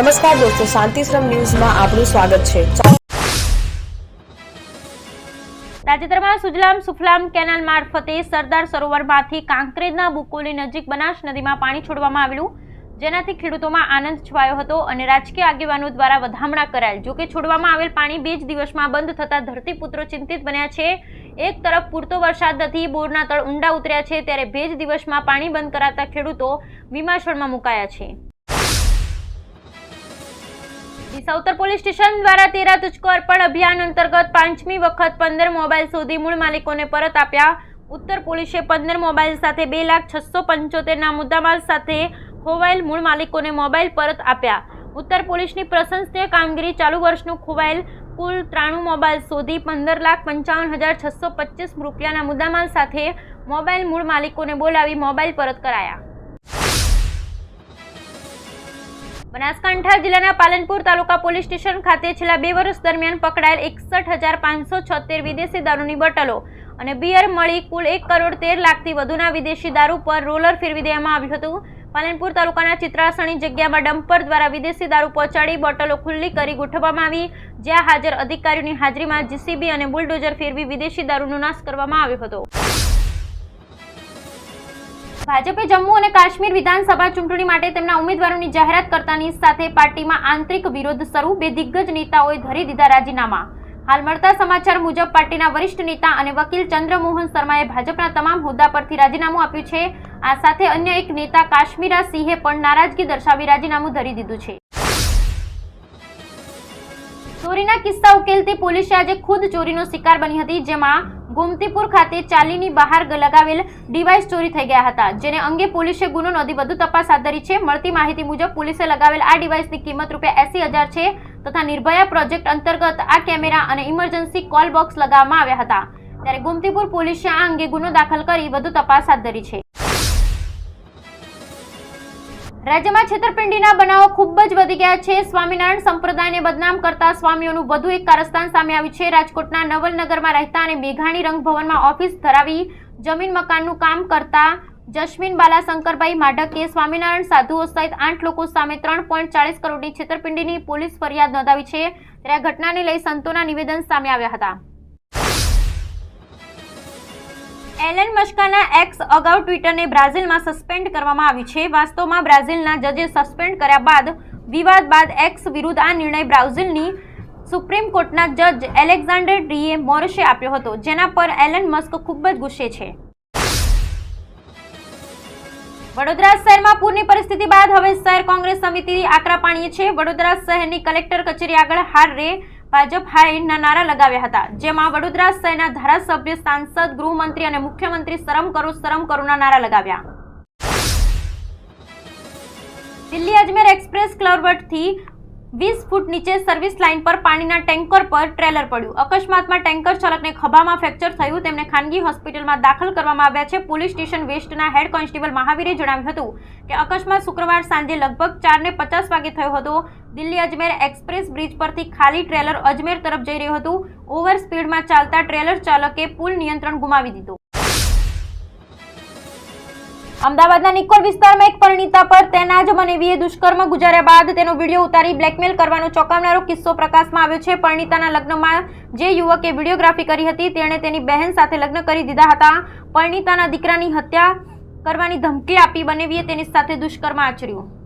નમસ્કાર દોસ્તો, શાંતિશ્રમ ન્યૂઝમાં આપનું સ્વાગત છે. તાજેતરમાં સુજલામ સુફલામ કેનાલ મારફતે સરદાર સરોવરમાંથી કાંકરેજના બુકોલી નજીક બનાસ નદીમાં પાણી છોડવામાં આવેલું, જેનાથી ખેડૂતોમાં આનંદ છવાયો હતો અને રાજકીય આગેવાનો દ્વારા વધામણા કરાયેલ. જોકે છોડવામાં આવેલ પાણી બે જ દિવસમાં બંધ થતા ધરતીપુત્રો ચિંતિત બન્યા છે. એક તરફ પૂરતો વરસાદ નથી, બોરના તળ ઊંડા ઉતર્યા છે, ત્યારે બે જ દિવસમાં પાણી બંધ કરાતા ખેડૂતો વિમાશણમાં મુકાયા છે. ડીસા ઉત્તર પોલીસ સ્ટેશન દ્વારા તેરા તુચકો અર્પણ અભિયાન અંતર્ગત પાંચમી વખત પંદર મોબાઈલ શોધી મૂળ માલિકોને પરત આપ્યા. ઉત્તર પોલીસે પંદર મોબાઈલ સાથે બે લાખ છસો પંચોતેરના મુદ્દામાલ સાથે ખોવાયેલ મૂળ માલિકોને મોબાઈલ પરત આપ્યા. ઉત્તર પોલીસની પ્રશંસનીય કામગીરી ચાલુ વર્ષનું ખોવાયેલ કુલ ત્રાણું મોબાઈલ શોધી પંદર લાખ પંચાવન હજાર છસો પચીસ રૂપિયાના મુદ્દામાલ સાથે મોબાઈલ મૂળ માલિકોને બોલાવી મોબાઈલ પરત કરાયા. બનાસકાંઠા જિલ્લાના પાલનપુર તાલુકા પોલીસ સ્ટેશન ખાતે છેલ્લા બે વર્ષ દરમિયાન પકડાયેલ એકસઠ હજાર પાંચસો છોતેર વિદેશી દારૂની બોટલો અને બિયર મળી કુલ એક કરોડ તેર લાખથી વધુના વિદેશી દારૂ પર રોલર ફેરવી દેવામાં આવ્યું હતું. પાલનપુર તાલુકાના ચિત્રાસણી જગ્યામાં ડમ્પર દ્વારા વિદેશી દારૂ પહોંચાડી બોટલો ખુલ્લી કરી ગોઠવવામાં આવી, જ્યાં હાજર અધિકારીઓની હાજરીમાં જીસીબી અને બુલડોઝર ફેરવી વિદેશી દારૂનો નાશ કરવામાં આવ્યો હતો. ભાજપે જમ્મુ અને કાશ્મીર વિધાનસભા ચૂંટણી માટે તેમના ઉમેદવારોની જાહેરાત કરતાની સાથે પાર્ટીમાં આંતરિક વિરોધ શરૂ. બે દિગ્ગજ નેતાઓએ ધરી દીધા રાજીનામા. હાલ મળતા સમાચાર મુજબ પાર્ટીના વરિષ્ઠ નેતા અને વકીલ ચંદ્રમોહન શર્માએ ભાજપના તમામ હોદ્દા પરથી રાજીનામું આપ્યું છે. આ સાથે અન્ય એક નેતા કાશ્મીરા સિંહે પણ નારાજગી દર્શાવી રાજીનામું ધરી દીધું છે. ચોરીના કિસ્સા ઉકેલતી પોલીસે આજે ખુદ ચોરીનો શિકાર બની હતી, જેમાં ગોમતીપુર ખાતે ચાલીની બહાર લગાવેલ ડિવાઇસ ચોરી થઈ ગયા હતા, જેને અંગે પોલીસે ગુનો નોંધી વધુ તપાસ હાથ ધરી છે. મળતી માહિતી મુજબ, પોલીસે લગાવેલ આ ડિવાઇસની કિંમત રૂપિયા એસી હજાર છે તથા નિર્ભયા પ્રોજેક્ટ અંતર્ગત આ કેમેરા અને ઇમરજન્સી કોલ બોક્સ લગાવવામાં આવ્યા હતા. ત્યારે ગોમતીપુર પોલીસે આ અંગે ગુનો દાખલ કરી વધુ તપાસ હાથ ધરી છે. રાજ્યમાં છેતરપિંડીના બનાવો ખૂબ જ વધી ગયા છે. સ્વામિનારાયણ સંપ્રદાયને બદનામ કરતા સ્વામીઓનું વધુ એક કારસ્તાન સામે આવ્યું છે. રાજકોટના નવલનગરમાં રહેતા અને મેઘાણી રંગભવનમાં ઓફિસ ધરાવી જમીન મકાનનું કામ કરતા જસ્મીન બાલા શંકરભાઈ માઢકે સ્વામિનારાયણ સાધુઓ સહિત આઠ લોકો સામે ત્રણ પોઈન્ટ ચાલીસ કરોડની છેતરપિંડીની પોલીસ ફરિયાદ નોંધાવી છે. ત્યારે આ ઘટનાને લઈ સંતોના નિવેદન સામે આવ્યા હતા. એલન મસ્કાના એક્સ અગાઉ ટ્વિટરને બ્રાઝિલમાં સસ્પેન્ડ કરવામાં આવ્યું છે. વાસ્તવમાં બ્રાઝિલના જજે સસ્પેન્ડ કર્યા બાદ વિવાદ બાદ એક્સ વિરુદ્ધ આ નિર્ણય બ્રાઝિલની સુપ્રીમ કોર્ટના જજ એલેક્ઝાન્ડર ડીએ મોરશે આપ્યો હતો, જેના પર એલન મસ્ક ખૂબ જ ગુસ્સે છે. વડોદરા શહેરમાં પૂરની પરિસ્થિતિ બાદ હવે શહેર કોંગ્રેસ સમિતિ આકરા પાણીએ છે. વડોદરા શહેરની કલેક્ટર કચેરી આગળ હાર રે ભાજપ હાઈના નારા લગાવ્યા હતા, જેમાં વડોદરા શહેરના ધારાસભ્ય, સાંસદ, ગૃહમંત્રી અને મુખ્યમંત્રી શરમ કરો, શરમ કરોના નારા લગાવ્યા. દિલ્હી અજમેર એક્સપ્રેસ ક્લર્વટથી વીસ ફૂટ નીચે સર્વિસ લાઇન પર પાણીના ટેન્કર પર ટ્રેલર પડ્યું. અકસ્માતમાં ટેન્કર ચાલકને ખભામાં ફ્રેક્ચર થયું. તેમને ખાનગી હોસ્પિટલમાં દાખલ કરવામાં આવ્યા છે. પોલીસ સ્ટેશન વેસ્ટના હેડ કોન્સ્ટેબલ મહાવીરે જણાવ્યું હતું કે અકસ્માત શુક્રવાર સાંજે લગભગ ચારને પચાસ વાગે થયો હતો. દિલ્હી અજમેર એક્સપ્રેસ બ્રિજ પરથી ખાલી ટ્રેલર અજમેર તરફ જઈ રહ્યું હતું. ઓવર સ્પીડમાં ચાલતા ટ્રેલર ચાલકે પુલ નિયંત્રણ ગુમાવી દીધું. અમદાવાદના નિકોલ વિસ્તારમાં એક પરિણીતા પર તેના જ મનેવીએ દુષ્કર્મ ગુજાર્યા બાદ તેનો વીડિયો ઉતારી બ્લેકમેલ કરવાનો ચોંકાવનારો કિસ્સો પ્રકાશમાં આવ્યો છે. પરિણીતાના લગ્નમાં જે યુવકે વિડીયોગ્રાફી કરી હતી, તેણે તેની બહેન સાથે લગ્ન કરી દીધા હતા. પરિણીતાના દીકરાની હત્યા કરવાની ધમકી આપી બનેવીએ તેની સાથે દુષ્કર્મ આચર્યું.